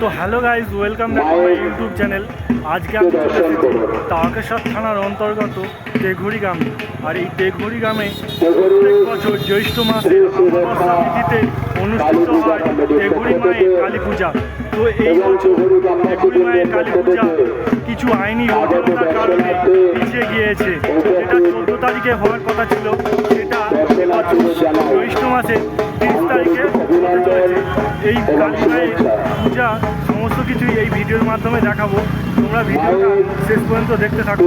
তো hello guys welcome back to my YouTube channel. আজকে আমি চলে এসেছি তারকেশ্বর থানার অন্তর্গত তেঘুরি গ্রামে আর এই তেঘুরি গ্রামে প্রত্যেক বছর জ্যৈষ্ঠ মাসে তিথিতে অনুষ্ঠিত হয় তেঘুরি মায়ের কালী পূজা। তো এই বছর তেঘুরি মায়ের কালী পূজা কিছু আইনি অযোগ্যতার কারণে পিছিয়ে গিয়েছে। যেটা চোদ্দ তারিখে হওয়ার কথা ছিল সেটা জ্যৈষ্ঠ মাসে তিরিশ তারিখে এই কালী মায়ের পূজা সমস্ত কিছুই এই ভিডিওর মাধ্যমে দেখাবো। তোমরা ভিডিওটা শেষ পর্যন্ত দেখতে থাকো।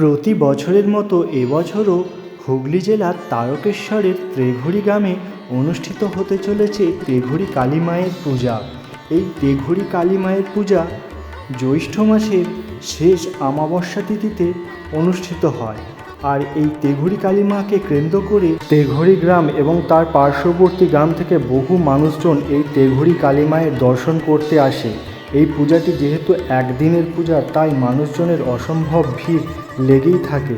প্রতি বছরের মতো এবছরও হুগলি জেলার তারকেশ্বরের ত্রেঘুরি গ্রামে অনুষ্ঠিত হতে চলেছে ত্রেঘুরি কালী মায়ের পূজা। এই ত্রেঘুরি কালী মায়ের পূজা জ্যৈষ্ঠ মাসের শেষ অমাবস্যা তিথিতে অনুষ্ঠিত হয়। আর এই তেঘুরি কালী মাকে কেন্দ্র করে তেঘুরি গ্রাম এবং তার পার্শ্ববর্তী গ্রাম থেকে বহু মানুষজন এই তেঘুরি কালী মায়ের দর্শন করতে আসে। এই পূজাটি যেহেতু একদিনের পূজা, তাই মানুষজনের অসম্ভব ভিড় লেগেই থাকে।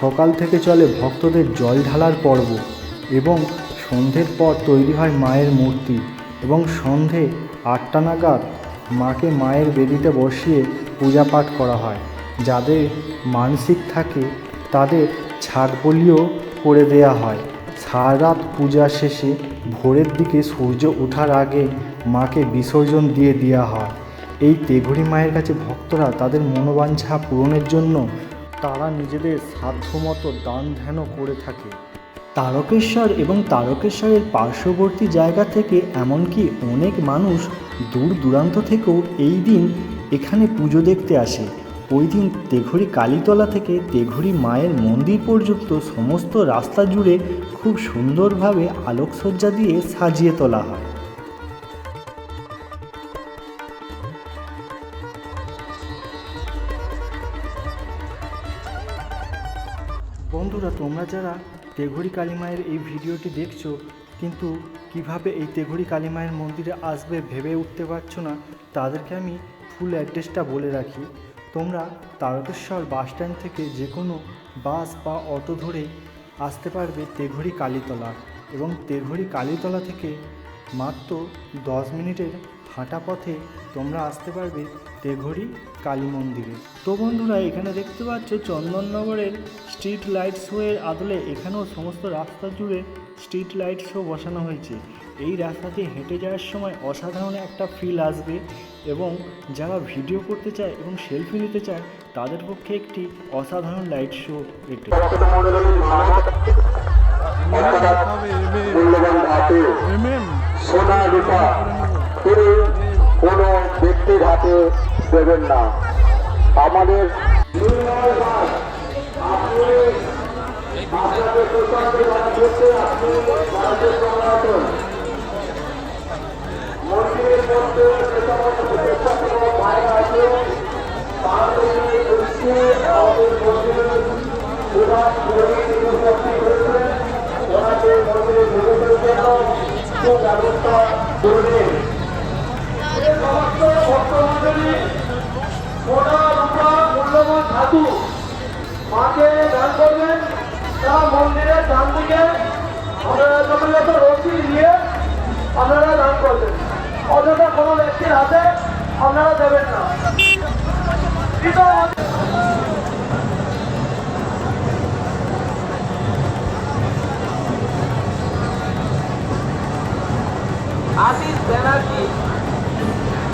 সকাল থেকে চলে ভক্তদের জল ঢালার পর্ব এবং সন্ধ্যের পর তৈরি হয় মায়ের মূর্তি এবং সন্ধে আটটা নাগাদ মাকে মায়ের বেদিতে বসিয়ে পূজা পাঠ করা হয়। যাদের মানসিক থাকে তাদের ছাদ বলিও করে দেয়া হয়। সারা রাত পূজা শেষে ভোরের দিকে সূর্য ওঠার আগে মাকে বিসর্জন দিয়ে দেওয়া হয়। এই তেঘুরি মায়ের কাছে ভক্তরা তাদের মনোবাঞ্ছা পূরণের জন্য তারা নিজেদের সাধ্যমতো দান ধ্যানও করে থাকে। তারকেশ্বর এবং তারকেশ্বরের পার্শ্ববর্তী জায়গা থেকে এমনকি অনেক মানুষ দূর দূরান্ত থেকেও এই দিন এখানে পুজো দেখতে আসে। ওই দিন তেঘুরি কালীতলা থেকে তেঘুরি মায়ের মন্দির পর্যন্ত সমস্ত রাস্তা জুড়ে খুব সুন্দরভাবে আলোকসজ্জা দিয়ে সাজিয়ে তোলা হয়। বন্ধুরা, তোমরা যারা তেঘুরি কালী মায়ের এই ভিডিওটি দেখছ, কিন্তু কীভাবে এই তেঘুরি কালী মায়ের মন্দিরে আসবে ভেবে উঠতে পারছ না, তাদেরকে আমি ফুল অ্যাড্রেসটা বলে রাখি। তোমরা তারকেশ্বর বাস স্ট্যান্ড থেকে যে কোনো বাস বা অটো ধরে আসতে পারবে তেঘড়ি কালীতলা এবং তেঘুরি কালীতলা থেকে মাত্র দশ মিনিটের হাঁটা পথে তোমরা আসতে পারবে তেঘরি কালী মন্দিরে। তো বন্ধুরা, এখানে দেখতে পাচ্ছ চন্দননগরের স্ট্রিট লাইট শোয়ের আদলে এখানেও সমস্ত রাস্তা জুড়ে স্ট্রিট লাইট শো বসানো হয়েছে। এই রাস্তাতে হেঁটে যাওয়ার সময় অসাধারণ একটা ফিল আসবে এবং যারা ভিডিও করতে চায় এবং সেলফি নিতে চায়, তাদের পক্ষে একটি অসাধারণ লাইট শো এটি। সোনা কোনো ব্যক্তির হাতে দেবেন না আমাদের মধ্যে যে সমস্ত প্রতিষ্ঠাপক ভাইরা আছে তাদেরকে দৃষ্টি আমাদের মন্দিরের প্রধান পুরোহিত উপস্থিত হয়েছেন ওনাকে মন্দিরে প্রবেশের জন্য সুব্যবস্থা করবেন এই সমস্ত ভক্তমন্ডলী সোনা রূপা মূল্যবান ধাতু মাকে দান করবেন তা মন্দিরের ডান দিকে আপনারা দিয়ে আপনারা দান করবেন। অযথা কোনো ব্যক্তির হাতে আপনারা দেবেন না। আশিস ব্যানার্জি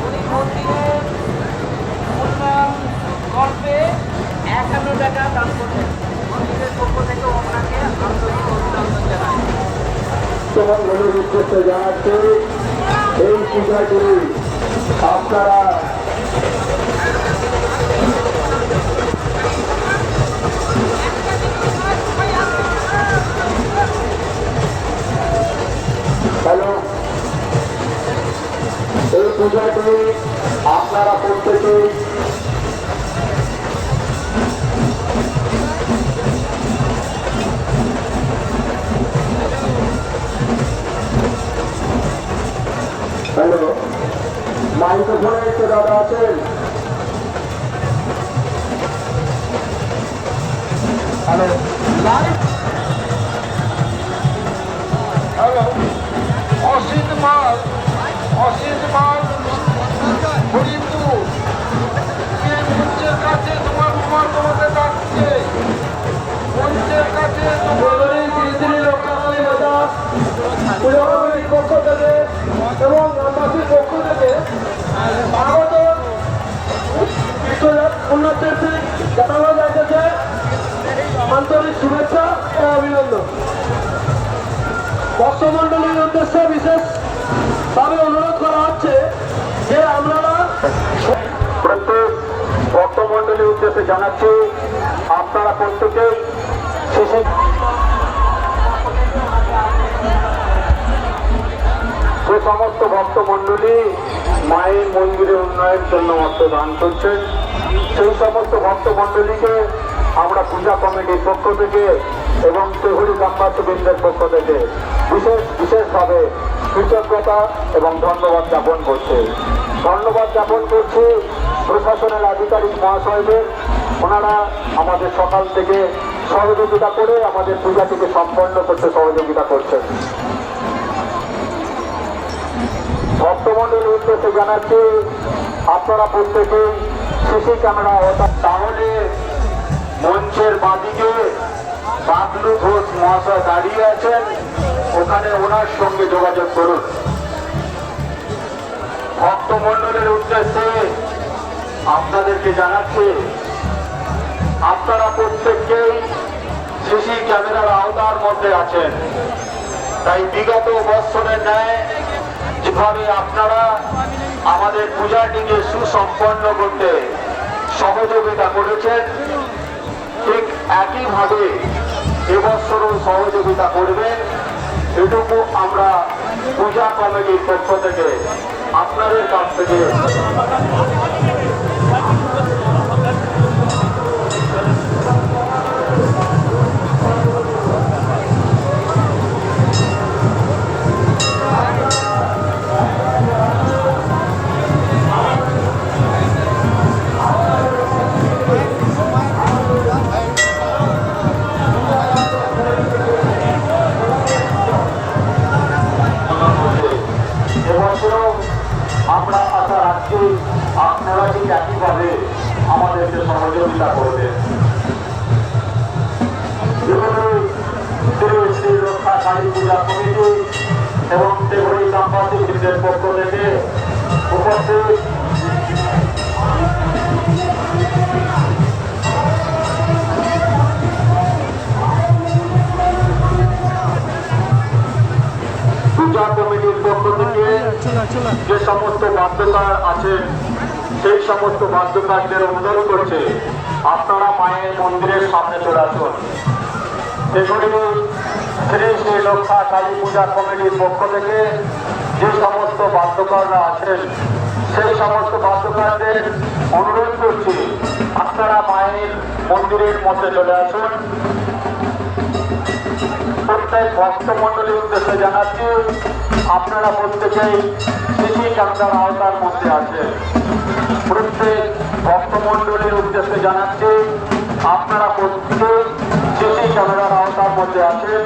উনি মন্দিরের উন্নয়ন করতে একান্ন টাকা দান করবেন মন্দিরের পক্ষ থেকে ওনাকে আন্তরিক অভিনন্দন জানাই। তোমাদের উদ্দেশ্যে জানাচ্ছি এই পূজাগুলি আপনারা হ্যালো? এই আপনারা প্রত্যেকেই হ্যালো। মাইক্রোফোনে একটু দাদা আছেন? হ্যালো। হ্যালো। অসিত মাল অসিত মাল। উদ্দেশ্যে জানাচ্ছি। আপনারা প্রত্যেকেই শেষে যে সমস্ত ভক্তমণ্ডলী মায়ের মন্দিরের উন্নয়নের জন্য অর্থ দান করছেন, সেই সমস্ত ভক্তমণ্ডলীকে আমরা পূজা কমিটির পক্ষ থেকে এবং তেহুরি গ্রামবাসীবৃন্দের পক্ষ থেকে বিশেষ বিশেষভাবে কৃতজ্ঞতা এবং ধন্যবাদ জ্ঞাপন করছে। ধন্যবাদ জ্ঞাপন করছি প্রশাসনের আধিকারিক মহাশয়দের ওনারা আমাদের সকাল থেকে সহযোগিতা করে আমাদের পূজাটিকে সম্পন্ন করতে সহযোগিতা করছেন। ভক্তমন্ডলীর উদ্দেশ্যে জানাচ্ছি, আপনারা প্রত্যেকে সিসি ক্যামেরা তাহলে মঞ্চের বাদিকে বাবলু ঘোষ মহাশয় দাঁড়িয়ে আছেন, ওখানে ওনার সঙ্গে যোগাযোগ করুন। ভক্তমন্ডলের উদ্দেশ্যে আপনাদেরকে জানাচ্ছি আপনারা প্রত্যেককেই সিসি ক্যামেরার আওতার মধ্যে আছেন। তাই বিগত বৎসরের ন্যায় যেভাবে আপনারা আমাদের পূজাটিকে সুসম্পন্ন করতে সহযোগিতা করেছেন, ঠিক একইভাবে এবছরও সহযোগিতা করবেন। এটুকু আমরা পূজা কমিটির পক্ষ থেকে আপনাদের কাছ থেকে একইভাবে আমাদেরকে সহযোগিতা কালী পূজা কমিটির পক্ষ থেকে যে সমস্ত বাদ্যকার আছেন সেই সমস্ত বাদ্যকারদের অনুরোধ করছে আপনারা মায়ের মন্দিরের সামনে চলে আসুন। সেগুলি শ্রী শ্রী রক্ষা কালী পূজা কমিটির পক্ষ থেকে যে সমস্ত বাদ্যকাররা আছেন, সেই সমস্ত বাদ্যকারদের অনুরোধ করছি, আপনারা মায়ের মন্দিরের মধ্যে চলে আসুন। প্রত্যেক ভক্তমণ্ডলীর উদ্দেশ্যে জানাচ্ছি, আপনারা প্রত্যেকেই সিসি ক্যামেরার আওতার মধ্যে আছেন। প্রত্যেক ভক্তমণ্ডলীর উদ্দেশ্যে জানাচ্ছি আপনারা প্রত্যেক সিসি ক্যামেরার আওতার মধ্যে আছেন।